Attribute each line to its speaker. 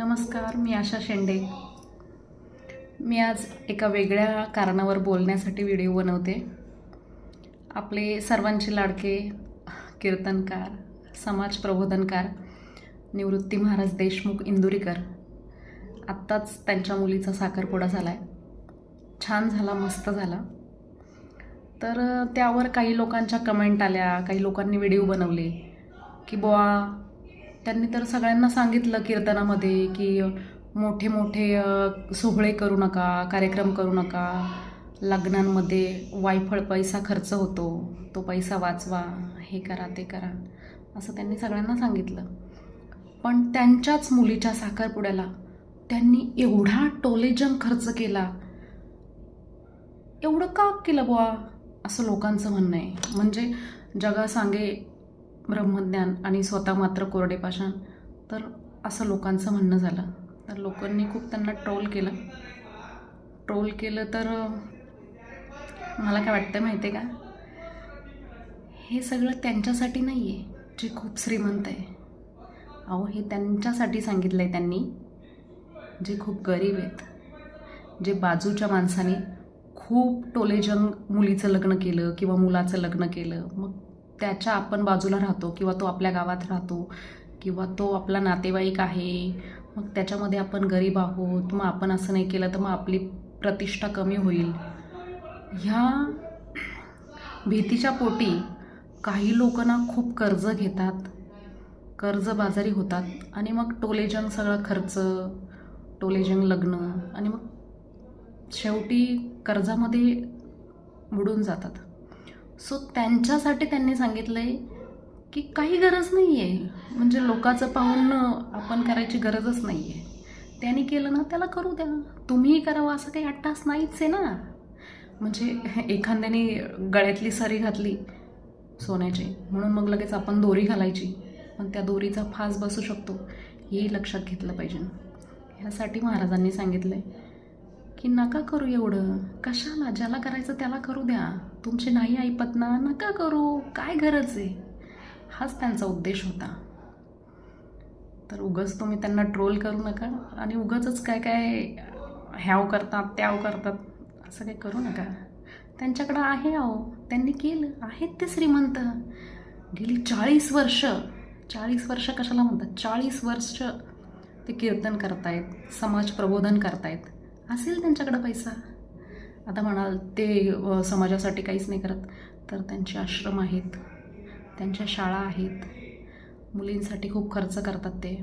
Speaker 1: नमस्कार मी आशा शेंडे. मी आज एका वेगळ्या कारणावर बोलण्यासाठी व्हिडिओ बनवते. आपले सर्वांचे लाडके कीर्तनकार समाज प्रबोधनकार निवृत्ती महाराज देशमुख इंदुरीकर आत्ताच त्यांच्या मुलीचा साखरपुडा झाला आहे छान झाला मस्त झाला. तर त्यावर काही लोकांच्या कमेंट आल्या काही लोकांनी व्हिडिओ बनवले की बुवा त्यांनी तर सगळ्यांना सांगितलं कीर्तनामध्ये की मोठे मोठे सोहळे करू नका कार्यक्रम करू नका. लग्नांमध्ये वायफळ पैसा खर्च होतो तो पैसा वाचवा हे करा ते करा असं त्यांनी सगळ्यांना सांगितलं. पण त्यांच्याच मुलीच्या साखरपुड्याला त्यांनी एवढा टोलेजम खर्च केला. एवढं का केलं बुवा? असं लोकांचं म्हणणं आहे. म्हणजे जगा सांगे ब्रह्मज्ञान आणि स्वतः मात्र कोरडे पाषाण. तर असं लोकांचं म्हणणं झालं. तर लोकांनी खूप त्यांना ट्रोल केलं. ट्रोल केलं तर मला काय वाटतं माहिती आहे का? हे सगळं त्यांच्यासाठी नाही आहे जे खूप श्रीमंत आहे. अहो हे त्यांच्यासाठी सांगितलं आहे त्यांनी जे खूप गरीब आहेत. जे बाजूच्या माणसाने खूप टोलेजंग मुलीचं लग्न केलं किंवा मुलाचं लग्न केलं. मग त्याच्या आपण बाजूला राहतो किंवा तो आपल्या गावात राहतो किंवा तो आपला नातेवाईक आहे मग त्याच्यामध्ये आपण गरीब आहोत मग आपण असं नाही केलं तर मग आपली प्रतिष्ठा कमी होईल. ह्या भीतीच्या पोटी काही लोक ना खूप कर्ज घेतात कर्जबाजारी होतात आणि मग टोलेजंग सगळं खर्च टोलेजंग लग्न आणि मग शेवटी कर्जामध्ये बुडून जातात. सो त्यांच्यासाठी त्यांनी सांगितलं आहे की काही गरज नाही आहे म्हणजे लोकाचं पाहून आपण करायची गरजच नाही आहे त्यांनी केलं ना त्याला करू द्या. तुम्हीही करावं असं काही अट्टास नाहीच आहे ना. म्हणजे एखाद्याने गळ्यातली सरी घातली सोन्याची म्हणून मग लगेच आपण दोरी घालायची. पण त्या दोरीचा फास बसू शकतो. हेही लक्षात घेतलं पाहिजे. ह्यासाठी महाराजांनी सांगितलं आहे की नका करू एवढं. कशाला? ज्याला करायचं त्याला करू द्या. तुमचे नाही ऐपत ना नका करू. काय गरज आहे? हाच त्यांचा उद्देश होता. तर उगच तुम्ही त्यांना ट्रोल करू नका आणि उगाचच काय काय ह्याव करतात त्याव करतात असं काही करू नका. त्यांच्याकडं आहे अहो. त्यांनी केलं. आहेत ते श्रीमंत. गेली चाळीस वर्ष. चाळीस वर्ष कशाला म्हणतात? चाळीस वर्ष ते कीर्तन करतायत समाज प्रबोधन करतायत. असेल त्यांच्याकडं पैसा? आता म्हणाल ते समाजासाठी काहीच नाही करत. तर त्यांचे आश्रम आहेत त्यांच्या शाळा आहेत. मुलींसाठी खूप खर्च करतात ते.